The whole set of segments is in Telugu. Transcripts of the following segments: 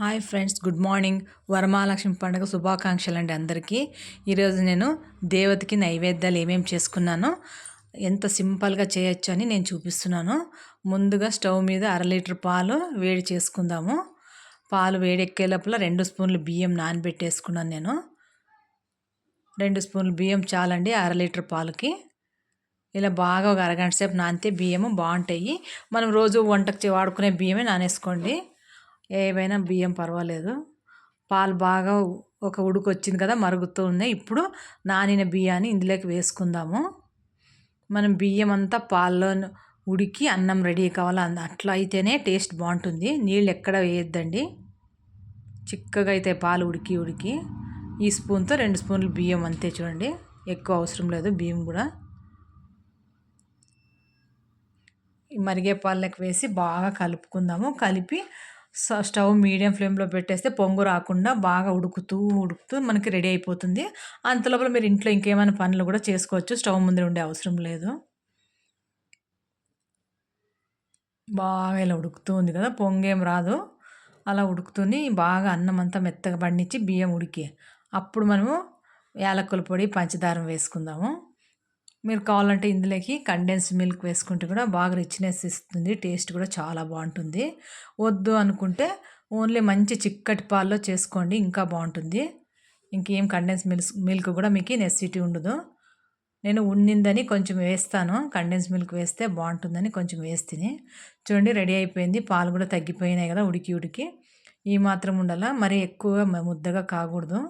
Hi friends good morning. Varamahalakshmi పండుగ శుభాకాంక్షలు అండి అందరికీ. ఈరోజు నేను దేవతకి నైవేద్యాలు ఏమేమి చేసుకున్నానో ఎంత సింపుల్గా చేయొచ్చు అని నేను చూపిస్తున్నాను. ముందుగా స్టవ్ మీద అర లీటర్ పాలు వేడి చేసుకుందాము. పాలు వేడెక్కే లోపల రెండు స్పూన్లు బియ్యం నానబెట్టేసుకున్నాను నేను. రెండు స్పూన్లు బియ్యం చాలండి అర లీటర్ పాలకి. ఇలా బాగా ఒక అరగంట సేపు నానితే బియ్యము బాగుంటాయి. మనం రోజు వంటకు వాడుకునే బియ్యమే నానేసుకోండి. ఏవైనా బియ్యం పర్వాలేదు. పాలు బాగా ఒక ఉడుకు వచ్చింది కదా మరుగుతూ ఉన్నాయి. ఇప్పుడు నానిన బియ్యాన్ని ఇందులోకి వేసుకుందాము. మనం బియ్యం అంతా పాల్లో ఉడికి అన్నం రెడీ కావాలి అట్లా అయితేనే టేస్ట్ బాగుంటుంది. నీళ్ళు ఎక్కడ వేయొద్దండి. చిక్కగా అయితే పాలు ఉడికి ఉడికి. ఈ స్పూన్తో రెండు స్పూన్లు బియ్యం అంతే చూడండి. ఎక్కువ అవసరం లేదు బియ్యం కూడా. మరిగే పాలకి వేసి బాగా కలుపుకుందాము. కలిపి స్టవ్ మీడియం ఫ్లేమ్లో పెట్టేస్తే పొంగు రాకుండా బాగా ఉడుకుతూ ఉడుకుతూ మనకి రెడీ అయిపోతుంది. అంతలోపల మీరు ఇంట్లో ఇంకేమైనా పనులు కూడా చేసుకోవచ్చు. స్టవ్ ముందు ఉండే అవసరం లేదు. బాగా ఇలా ఉడుకుతూ ఉంది కదా పొంగేం రాదు. అలా ఉడుకుతూని బాగా అన్నం అంతా మెత్తగా పండించి బియ్యం ఉడికి. అప్పుడు మనము యాలకుల పొడి పంచదారం వేసుకుందాము. మీరు కావాలంటే ఇందులోకి కండెన్స్ మిల్క్ వేసుకుంటే కూడా బాగా రిచ్నెస్ ఇస్తుంది టేస్ట్ కూడా చాలా బాగుంటుంది. వద్దు అనుకుంటే ఓన్లీ మంచి చిక్కటి పాల్లో చేసుకోండి ఇంకా బాగుంటుంది. ఇంకేం కండెన్స్ మిల్క్ మిల్క్ కూడా మీకు నెసిటీ ఉండదు. నేను ఉండిందని కొంచెం వేస్తాను కండెన్స్ మిల్క్ వేస్తే బాగుంటుందని కొంచెం వేస్తుంది చూడండి రెడీ అయిపోయింది పాలు కూడా తగ్గిపోయినాయి కదా ఉడికి ఉడికి. ఈ మాత్రం ఉండాల? మరి ఎక్కువ ముద్దగా కాకూడదు.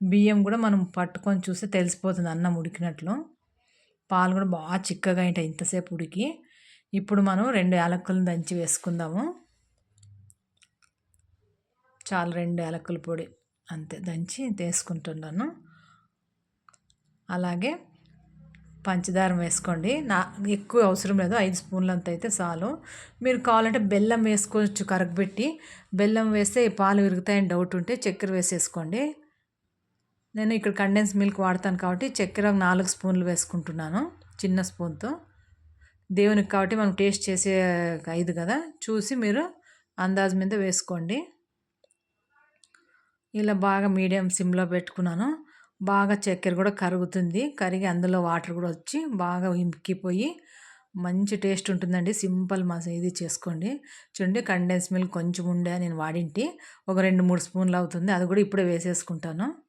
బియ్యం కూడా మనం పట్టుకొని చూస్తే తెలిసిపోతుంది అన్నం ఉడికినట్లు. పాలు కూడా బాగా చిక్కగా ఉంటాయి ఇంతసేపు ఉడికి. ఇప్పుడు మనం రెండు యాలక్కులను దంచి వేసుకుందాము. చాలా రెండు యాలక్కుల పొడి అంతే దంచి వేసుకుంటున్నాను అలాగే పంచదారం వేసుకోండి. నా ఎక్కువ అవసరం లేదు ఐదు స్పూన్లు అంత అయితే చాలు. మీరు కావాలంటే బెల్లం వేసుకోవచ్చు కరగబెట్టి. బెల్లం వేస్తే పాలు విరుగుతాయని డౌట్ ఉంటే చక్కెర వేసేసుకోండి. నేను ఇక్కడ కండెన్స్ మిల్క్ వాడతాను కాబట్టి చక్కెర నాలుగు స్పూన్లు వేసుకుంటున్నాను చిన్న స్పూన్తో. దేవునికి కాబట్టి మనం టేస్ట్ చేసే ఐదు కదా. చూసి మీరు అందాజు మీద వేసుకోండి. ఇలా బాగా మీడియం సిమ్లో పెట్టుకున్నాను. బాగా చక్కెర కూడా కరుగుతుంది. కరిగి అందులో వాటర్ కూడా వచ్చి బాగా ఇంకిపోయి మంచి టేస్ట్ ఉంటుందండి. సింపుల్ మా ఇది చేసుకోండి. చూడండి కండెన్స్ మిల్క్ కొంచెం ఉండే నేను వాడింటి. ఒక రెండు మూడు స్పూన్లు అవుతుంది. అది కూడా ఇప్పుడే వేసేసుకుంటాను.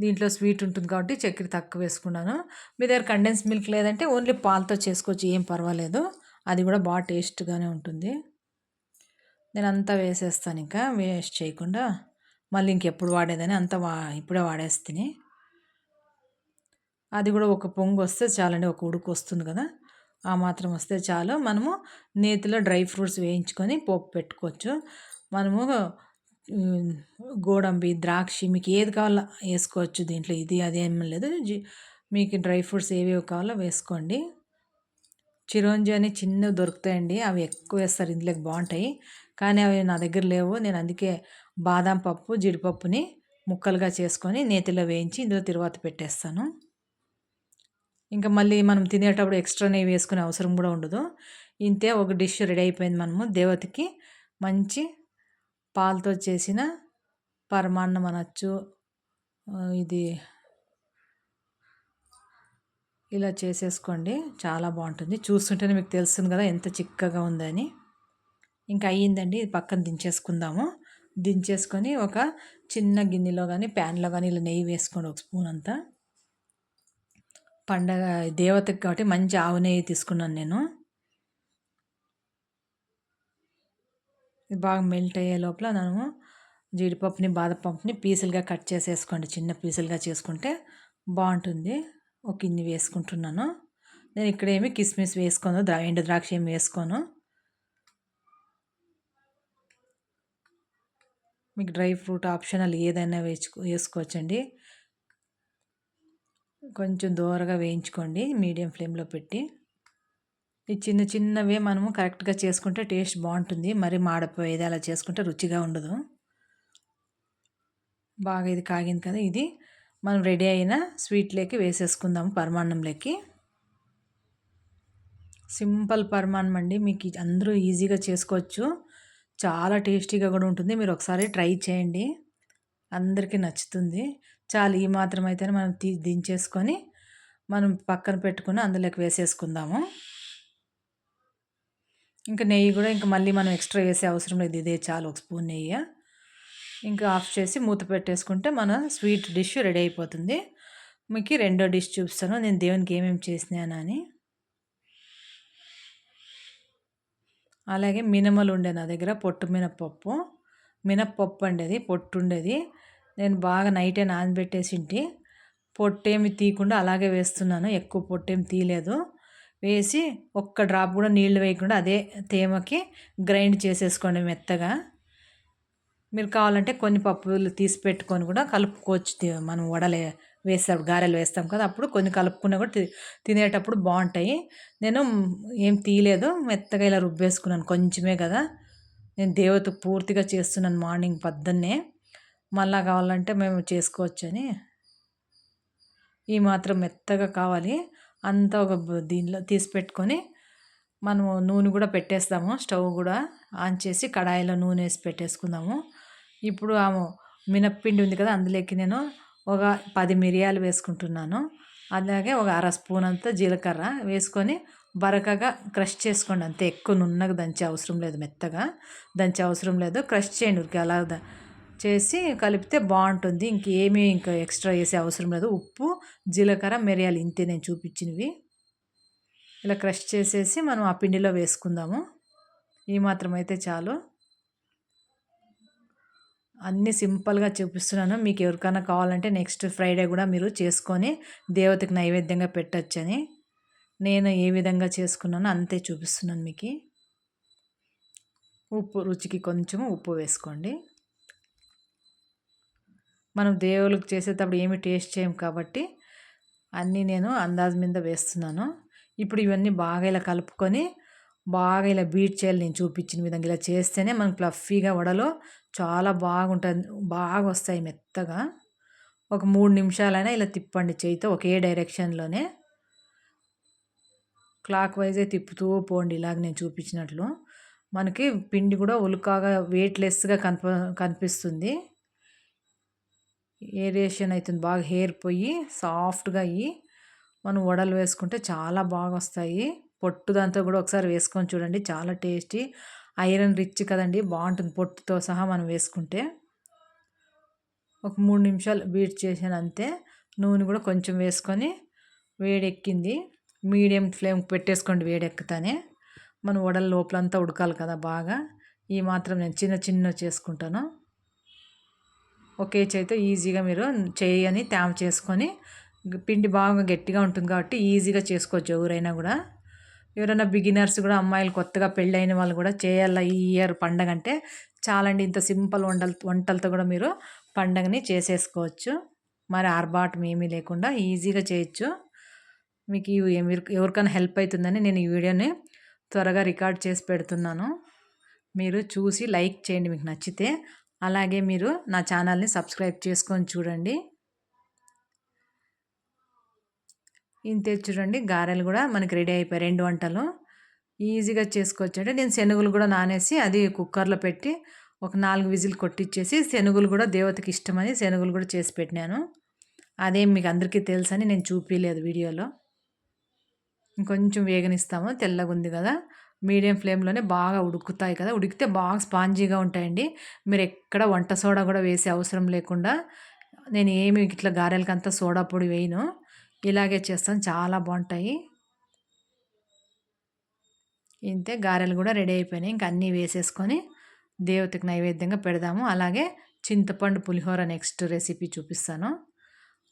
దీంట్లో స్వీట్ ఉంటుంది కాబట్టి చక్కెర తక్కువ వేసుకున్నాను. మీ దగ్గర కండెన్స్ మిల్క్ లేదంటే ఓన్లీ పాలతో చేసుకోవచ్చు ఏం పర్వాలేదు. అది కూడా బాగా టేస్ట్గానే ఉంటుంది. నేను అంతా వేసేస్తాను ఇంకా వేస్ట్ చేయకుండా. మళ్ళీ ఇంకెప్పుడు వాడేదని అంతా వా ఇప్పుడే వాడేస్తుంది అది కూడా ఒక పొంగు వస్తే చాలండి ఒక ఉడుకు వస్తుంది కదా. ఆ మాత్రం వస్తే చాలు. మనము నేతిలో డ్రై ఫ్రూట్స్ వేయించుకొని పోపు పెట్టుకోవచ్చు. మనము గోడంబి ద్రాక్ష మీకు ఏది కావాలో వేసుకోవచ్చు దీంట్లో. ఇది అది ఏం లేదు. మీకు డ్రై ఫ్రూట్స్ ఏవేవి కావాలో వేసుకోండి. చిరోంజి అని చిన్నవి దొరుకుతాయండి. అవి ఎక్కువ వేస్తారు. ఇందులోకి బాగుంటాయి. కానీ అవి నా దగ్గర లేవు. నేను అందుకే బాదం పప్పు జీడిపప్పుని ముక్కలుగా చేసుకొని నేతిలో వేయించి ఇందులో తిరువాత పెట్టేస్తాను. ఇంకా మళ్ళీ మనం తినేటప్పుడు ఎక్స్ట్రా నెయ్యి వేసుకునే అవసరం కూడా ఉండదు. ఇంతే ఒక డిష్ రెడీ అయిపోయింది మనము. దేవతకి మంచి పాలతో చేసిన పరమాన్నం అనొచ్చు. ఇది ఇలా చేసేసుకోండి. చాలా బాగుంటుంది. చూస్తుంటేనే మీకు తెలుస్తుంది కదా ఎంత చిక్కగా ఉందని. ఇంకా అయ్యిందండి. ఇది పక్కన దించేసుకుందాము. దించేసుకొని ఒక చిన్న గిన్నెలో కానీ ప్యాన్లో కానీ ఇలా నెయ్యి వేసుకోండి ఒక స్పూన్ అంతా. పండగ దేవతకి కాబట్టి మంచి ఆవు నెయ్యి తీసుకున్నాను నేను. ఇది బాగా మెల్ట్ అయ్యే లోపల మనము జీడిపప్పుని బాదపప్పుని పీసులుగా కట్ చేసేసుకోండి. చిన్న పీసులుగా చేసుకుంటే బాగుంటుంది. ఒక ఇన్ని వేసుకుంటున్నాను. నేను ఇక్కడ ఏమి కిస్మిస్ వేసుకోను. ద్రా ఎండు ద్రాక్ష ఏమి వేసుకోను. మీకు డ్రై ఫ్రూట్ ఆప్షనల్ ఏదైనా వేసుకో వేసుకోవచ్చండి. కొంచెం దూరగా వేయించుకోండి. మీడియం ఫ్లేమ్లో పెట్టి. ఈ చిన్న చిన్నవే మనము కరెక్ట్గా చేసుకుంటే టేస్ట్ బాగుంటుంది. మరి మాడిపోయేది అలా చేసుకుంటే రుచిగా ఉండదు. బాగా ఇది కాగింది కదా ఇది. మనం రెడీ అయిన స్వీట్లోకి వేసేసుకుందాము పరమాన్నంలోకి సింపుల్ పరమాన్నం అండి. మీకు అందరూ ఈజీగా చేసుకోవచ్చు. చాలా టేస్టీగా కూడా ఉంటుంది. మీరు ఒకసారి ట్రై చేయండి. అందరికీ నచ్చుతుంది. చాలు ఈ మాత్రం అయితేనే మనం తీ దించేసుకొని మనం పక్కన పెట్టుకుని అందులోకి వేసేసుకుందాము. ఇంకా నెయ్యి కూడా ఇంకా మళ్ళీ మనం ఎక్స్ట్రా వేసే అవసరం లేదు. ఇదే చాలు ఒక స్పూన్ నెయ్యి. ఇంకా ఆఫ్ చేసి మూత పెట్టేసుకుంటే మన స్వీట్ డిష్ రెడీ అయిపోతుంది. మీకు రెండో డిష్ చూపిస్తాను. నేను దేవునికి ఏమేమి చేసినాను అని. అలాగే మినమలు ఉండే నా దగ్గర పొట్టు మినపప్పు మినప్పప్పు అండి పొట్టు ఉండేది. నేను బాగా నైటే నానబెట్టేసింటి. పొట్టేమి తీయకుండా అలాగే వేస్తున్నాను. ఎక్కువ పొట్టేమి తీయలేదు. వేసి ఒక్క డ్రాప్ కూడా నీళ్ళు వేయకుండా అదే తేమకి గ్రైండ్ చేసేసుకోండి మెత్తగా. మీరు కావాలంటే కొన్ని పప్పులు తీసి పెట్టుకొని కూడా కలుపుకోవచ్చు మనం వడలే వేస్తాం గారెలు వేస్తాం కదా అప్పుడు కొన్ని కలుపుకున్నా కూడా తినేటప్పుడు బాగుంటాయి. నేను ఏం తీయలేదు మెత్తగా ఇలా రుబ్బేసుకున్నాను కొంచెమే కదా. నేను దేవత పూర్తిగా చేస్తున్నాను మార్నింగ్ పొద్దున్నే. మళ్ళా కావాలంటే మేము చేసుకోవచ్చు అని ఈ మాత్రం మెత్తగా కావాలి. అంతా ఒక దీనిలో తీసి పెట్టుకొని మనము నూనె కూడా పెట్టేస్తాము. స్టవ్ కూడా ఆన్ చేసి కడాయిలో నూనె వేసి పెట్టేసుకుందాము. ఇప్పుడు ఆమె మినప్పిండి ఉంది కదా అందులోకి నేను ఒక పది మిరియాలు వేసుకుంటున్నాను. అలాగే ఒక అర స్పూన్ అంతా జీలకర్ర వేసుకొని బరకగా క్రష్ చేసుకోండి. అంతే ఎక్కువ నున్నగా దంచే అవసరం లేదు మెత్తగా దంచే అవసరం లేదు. క్రష్ చేయండి ఉరికి అలా చేసి కలిపితే బాగుంటుంది. ఇంకేమీ ఇంకా ఎక్స్ట్రా వేసే అవసరం లేదు. ఉప్పు జీలకర్ర మిరియాలు ఇంతే నేను చూపించినవి. ఇలా క్రష్ చేసేసి మనం ఆ పిండిలో వేసుకుందాము. ఈ మాత్రం అయితే చాలు. అన్నీ సింపుల్గా చూపిస్తున్నాను. మీకు ఎవరికైనా కావాలంటే నెక్స్ట్ ఫ్రైడే కూడా మీరు చేసుకొని దేవతకి నైవేద్యంగా పెట్టచ్చని. నేను ఏ విధంగా చేసుకున్నానో అంతే చూపిస్తున్నాను మీకు. ఉప్పు రుచికి కొంచెం ఉప్పు వేసుకోండి. మనం దేవుళ్ళకి చేసేటప్పుడు ఏమి టేస్ట్ చేయం కాబట్టి అన్నీ నేను అందాజ్ మీద వేస్తున్నాను. ఇప్పుడు ఇవన్నీ బాగా ఇలా కలుపుకొని బాగా ఇలా బీట్ చేయాలి నేను చూపించిన విధంగా. ఇలా చేస్తేనే మనకు ఫ్లఫీగా వడలు చాలా బాగుంటుంది బాగా వస్తాయి మెత్తగా. ఒక మూడు నిమిషాలైనా ఇలా తిప్పండి చేయితో ఒకే డైరెక్షన్లోనే. క్లాక్ వైజే తిప్పుతూ పోండి ఇలాగ నేను చూపించినట్లు. మనకి పిండి కూడా ఉలుకాగా వెయిట్లెస్గా కనిప కనిపిస్తుంది. ఏరియేషన్ అవుతుంది బాగా హెయిర్ పోయి సాఫ్ట్గా అయ్యి మనం వడలు వేసుకుంటే చాలా బాగా వస్తాయి. పొట్టు దాంతో కూడా ఒకసారి వేసుకొని చూడండి. చాలా టేస్టీ. ఐరన్ రిచ్ కదండి. బాగుంటుంది పొట్టుతో సహా మనం వేసుకుంటే. ఒక మూడు నిమిషాలు బీట్ చేసాను అంతే. నూనె కూడా కొంచెం వేసుకొని వేడెక్కింది. మీడియం ఫ్లేమ్ పెట్టేసుకోండి వేడెక్కుతానే. మనం వడల లోపలంతా ఉడకాలి కదా బాగా. ఈ మాత్రం నేను చిన్న చిన్న చేసుకుంటాను. ఒకే చేతితో ఈజీగా మీరు చేయని తేమ చేసుకొని పిండి బాగా గట్టిగా ఉంటుంది కాబట్టి ఈజీగా చేసుకోవచ్చు ఎవరైనా కూడా. ఎవరైనా బిగినర్స్ కూడా అమ్మాయిలు కొత్తగా పెళ్ళైన వాళ్ళు కూడా చేయాల ఈ ఇయర్ పండగ అంటే చాలండి. ఇంత సింపుల్ వంటలు వంటలతో కూడా మీరు పండగని చేసేసుకోవచ్చు. మరి ఆర్బాటం ఏమీ లేకుండా ఈజీగా చేయొచ్చు. మీకు ఎవరికైనా హెల్ప్ అవుతుందని నేను ఈ వీడియోని త్వరగా రికార్డ్ చేసి పెడుతున్నాను. మీరు చూసి లైక్ చేయండి. మీకు నచ్చితే అలాగే మీరు నా ఛానల్ని సబ్స్క్రైబ్ చేసుకొని చూడండి. ఇంతే చూడండి గారెలు కూడా మనకి రెడీ అయిపోయాయి రెండు వంటలు. ఈజీగా చేసుకోవచ్చు అంటే నేను శనుగులు కూడా నానేసి అది కుక్కర్లో పెట్టి ఒక నాలుగు విజిల్ కొట్టించేసి శనుగులు కూడా దేవతకి ఇష్టమని శనుగులు కూడా చేసి పెట్టినాను. అదేం మీకు అందరికీ తెలుసని నేను చూపించలేదు వీడియోలో. ఇంకొంచెం వేగనిస్తాము తెల్లగా ఉంది కదా. మీడియం ఫ్లేమ్లోనే బాగా ఉడుకుతాయి కదా! ఉడికితే బాగా స్పాంజీగా ఉంటాయండి. మీరు ఎక్కడ వంట సోడా కూడా వేసే అవసరం లేకుండా నేను ఏమి ఇట్లా గారెలకంతా సోడా పొడి వేయను. ఇలాగే చేస్తాను. చాలా బాగుంటాయి. ఇంతే గారెలు కూడా రెడీ అయిపోయినాయి. ఇంకా అన్నీ వేసేసుకొని దేవతకి నైవేద్యంగా పెడదాము. అలాగే చింతపండు పులిహోర నెక్స్ట్ రెసిపీ చూపిస్తాను.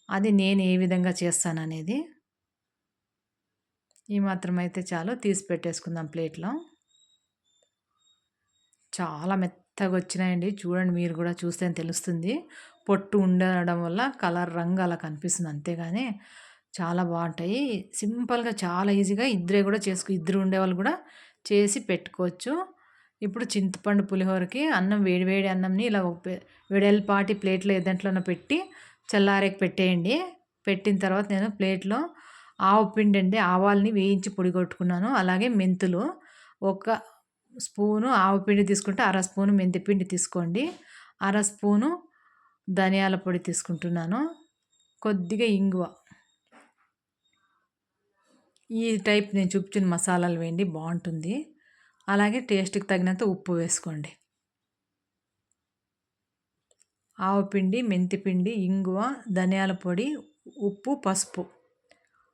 అది నేను ఏ విధంగా చేస్తాను అనేది ఈ మాత్రం అయితే చాలు. తీసి పెట్టేసుకుందాం ప్లేట్లో. చాలా మెత్తగా వచ్చినాయండి చూడండి మీరు కూడా చూస్తే తెలుస్తుంది. పొట్టు ఉండడం వల్ల కలర్ రంగు అలా కనిపిస్తుంది అంతేగాని చాలా బాగుంటాయి. సింపుల్గా చాలా ఈజీగా ఇద్దరే కూడా చేసుకు ఇద్దరు ఉండేవాళ్ళు కూడా చేసి పెట్టుకోవచ్చు. ఇప్పుడు చింతపండు పులిహోరకి అన్నం వేడివేడి అన్నంని ఇలా వెడల్పాటి ప్లేట్లో ఏదంట్లోనో పెట్టి చల్లారేకి పెట్టేయండి. పెట్టిన తర్వాత నేను ప్లేట్లో ఆవు పిండి అంటే ఆవాల్ని వేయించి పొడి కొట్టుకున్నాను. అలాగే మెంతులు ఒక స్పూను ఆవు పిండి తీసుకుంటే అర స్పూను మెంతిపిండి తీసుకోండి. అర స్పూను ధనియాల పొడి తీసుకుంటున్నాను. కొద్దిగా ఇంగువ. ఈ టైప్ నేను చూపించిన మసాలాలు వేయండి బాగుంటుంది. అలాగే టేస్ట్కి తగినంత ఉప్పు వేసుకోండి. ఆవు పిండి మెంతిపిండి ఇంగువ ధనియాల పొడి ఉప్పు పసుపు.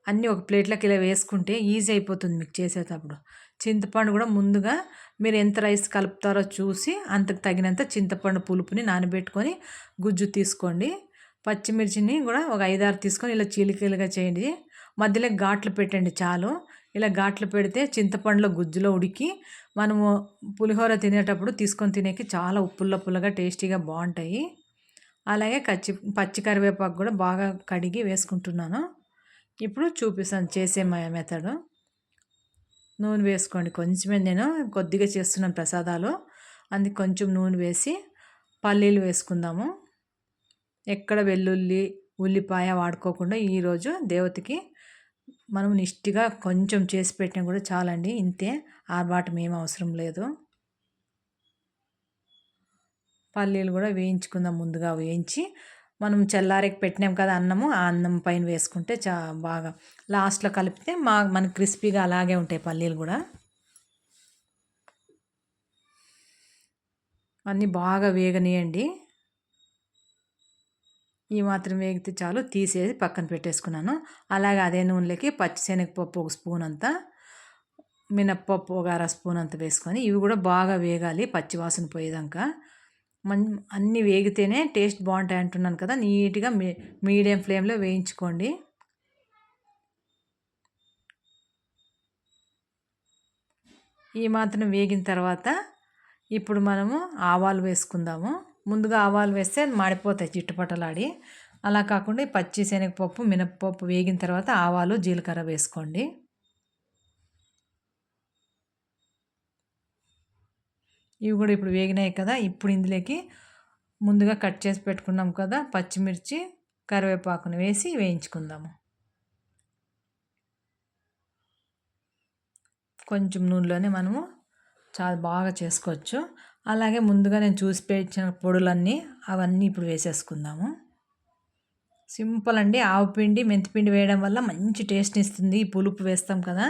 అన్నీ ఒక ప్లేట్లోకి ఇలా వేసుకుంటే ఈజీ అయిపోతుంది మీకు చేసేటప్పుడు. చింతపండు కూడా ముందుగా మీరు ఎంత రైస్ కలుపుతారో చూసి అంతకు తగినంత చింతపండు పులుపుని నానబెట్టుకొని గుజ్జు తీసుకోండి. పచ్చిమిర్చిని కూడా ఒక ఐదారు తీసుకొని ఇలా చీలికలుగా చేయండి. మధ్యలో ఘాట్లు పెట్టండి చాలు. ఇలా ఘాట్లు పెడితే చింతపండులో గుజ్జులో ఉడికి మనము పులిహోర తినేటప్పుడు తీసుకొని తినేకి చాలా ఉప్పుల్ల పుల్లగా టేస్టీగా బాగుంటాయి. అలాగే కచ్చి పచ్చి కరివేపాకు కూడా బాగా కడిగి వేసుకుంటున్నాను. ఇప్పుడు చూపిస్తాను చేసే మెథడ్. నూనె వేసుకోండి. కొంచెమే నేను కొద్దిగా చేస్తున్నాను ప్రసాదాలు. అందుకు కొంచెం నూనె వేసి పల్లీలు వేసుకుందాము. ఎక్కడ వెల్లుల్లి ఉల్లిపాయ వాడుకోకుండా ఈరోజు దేవతకి మనం నిష్టిగా కొంచెం చేసి పెట్టినా కూడా చాలండి. ఇంతే ఆర్బాటం ఏం అవసరం లేదు. పల్లీలు కూడా వేయించుకుందాం ముందుగా వేయించి మనం చల్లారికి పెట్టినాం కదా అన్నము ఆ అన్నం పైన వేసుకుంటే చా బాగా లాస్ట్లో కలిపితే మా మన క్రిస్పీగా అలాగే ఉంటాయి పల్లీలు కూడా. అన్నీ బాగా వేగనీయండి. ఈ మాత్రం వేగితే చాలు తీసేసి పక్కన పెట్టేసుకున్నాను. అలాగే అదే నూనెలోకి పచ్చిశనగపప్పు ఒక స్పూన్ అంతా మినప్పప్పు ఒక అర స్పూన్ అంత వేసుకొని ఇవి కూడా బాగా వేగాలి పచ్చివాసన పోయేదాకా. మన్ అన్నీ వేగితేనే టేస్ట్ బాగుంటాయి అంటున్నాను కదా నీట్గా మీ మీడియం ఫ్లేమ్లో వేయించుకోండి. ఈ మాత్రం వేగిన తర్వాత ఇప్పుడు మనము ఆవాలు వేసుకుందాము. ముందుగా ఆవాలు వేస్తే మాడిపోతాయి చిట్టుపట్టలాడి అలా కాకుండా పచ్చి శనగపప్పు మినప్పప్పు వేగిన తర్వాత ఆవాలు జీలకర్ర వేసుకోండి. ఇవి కూడా ఇప్పుడు వేగినాయి కదా ఇప్పుడు ఇందులోకి ముందుగా కట్ చేసి పెట్టుకున్నాం కదా పచ్చిమిర్చి కరివేపాకును వేసి వేయించుకుందాము. కొంచెం నూనెలోనే మనము చాలా బాగా చేసుకోవచ్చు. అలాగే ముందుగా నేను చూసి పెట్టిన పొడులన్నీ అవన్నీ ఇప్పుడు వేసేసుకుందాము. సింపుల్ అండి ఆవు పిండి మెంతిపిండి వేయడం వల్ల మంచి టేస్ట్ ఇస్తుంది. ఈ పులుపు వేస్తాం కదా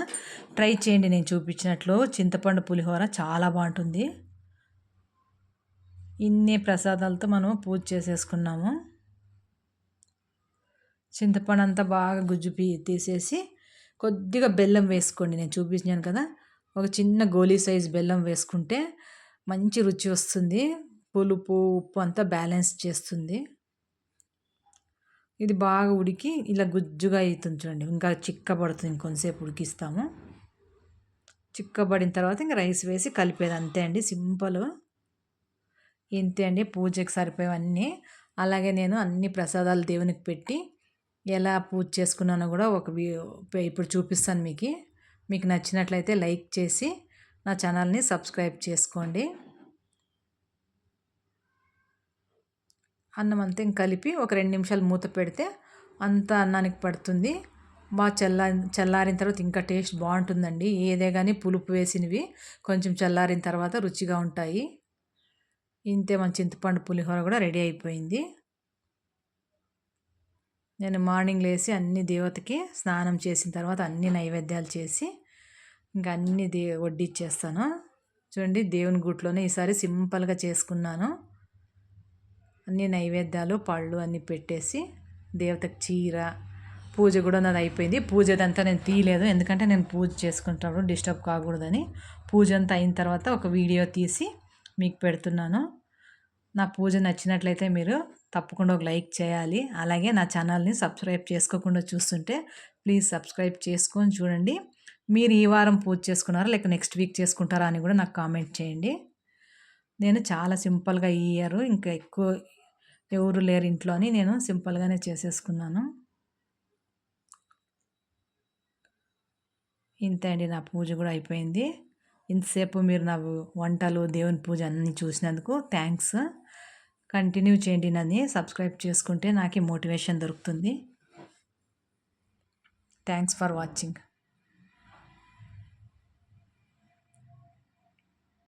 ట్రై చేయండి నేను చూపించినట్లు. చింతపండు పులిహోర చాలా బాగుంటుంది. ఇన్ని ప్రసాదాలతో మనం పూజ చేసేసుకున్నాము. చింతపండు అంతా బాగా గుజ్జు పీ తీసేసి కొద్దిగా బెల్లం వేసుకోండి. నేను చూపించాను కదా. ఒక చిన్న గోలీ సైజ్ బెల్లం వేసుకుంటే మంచి రుచి వస్తుంది. పులుపు ఉప్పు అంతా బ్యాలెన్స్ చేస్తుంది. ఇది బాగా ఉడికి ఇలా గుజ్జుగా అవుతుంది చూడండి. ఇంకా చిక్కబడుతుంది. ఇంకొంతసేపు ఉడికిస్తాము. చిక్కబడిన తర్వాత ఇంకా రైస్ వేసి కలిపేది. అంతే అండి. సింపుల్. ఇంతే అండి పూజకి సరిపోయేవన్నీ. అలాగే నేను అన్ని ప్రసాదాలు దేవునికి పెట్టి ఎలా పూజ చేసుకున్నానో కూడా ఒక ఇప్పుడు చూపిస్తాను మీకు. మీకు నచ్చినట్లయితే లైక్ చేసి నా ఛానల్ని సబ్స్క్రైబ్ చేసుకోండి. అన్నం అంతా కలిపి ఒక రెండు నిమిషాలు మూత పెడితే అంత అన్నానికి పడుతుంది. బాగా చల్లా చల్లారిన తర్వాత ఇంకా టేస్ట్ బాగుంటుందండి. ఏదే కానీ పులుపు వేసినవి కొంచెం చల్లారిన తర్వాత రుచిగా ఉంటాయి. ఇంతే మన చింతపండు పులిహోర కూడా రెడీ అయిపోయింది. నేను మార్నింగ్ లేచి అన్ని దేవతకి స్నానం చేసిన తర్వాత అన్ని నైవేద్యాలు చేసి ఇంకా అన్ని దే వడ్డిచ్చేస్తాను. చూడండి దేవుని గుట్లోనే ఈసారి సింపుల్గా చేసుకున్నాను. అన్ని నైవేద్యాలు పళ్ళు అన్నీ పెట్టేసి దేవతకి చీర పూజ కూడా నాది అయిపోయింది. పూజ అదంతా నేను తీయలేదు. ఎందుకంటే నేను పూజ చేసుకుంటాను డిస్టర్బ్ కాకూడదని. పూజ అంతా అయిన తర్వాత ఒక వీడియో తీసి మీకు పెడుతున్నాను. నా పూజ నచ్చినట్లయితే మీరు తప్పకుండా ఒక లైక్ చేయాలి. అలాగే నా ఛానల్ని సబ్స్క్రైబ్ చేసుకోకుండా చూస్తుంటే ప్లీజ్ సబ్స్క్రైబ్ చేసుకొని చూడండి. మీరు ఈ వారం పూజ చేసుకున్నారా? లేక నెక్స్ట్ వీక్ చేసుకుంటారా? అని కూడా నాకు కామెంట్ చేయండి. నేను చాలా సింపుల్గా ఈ ఇయర్ ఇంకా ఎక్కువ ఎవరు లేరు ఇంట్లో అని నేను సింపుల్గానే చేసేసుకున్నాను. ఇంతే అండి. నా పూజ కూడా అయిపోయింది. ఇంతసేపు మీరు నా వంటలు దేవుని పూజ అన్నీ చూసినందుకు థ్యాంక్స్ కంటిన్యూ చేయండి నన్ను సబ్స్క్రైబ్ చేసుకుంటే నాకు మోటివేషన్ దొరుకుతుంది. Thanks for watching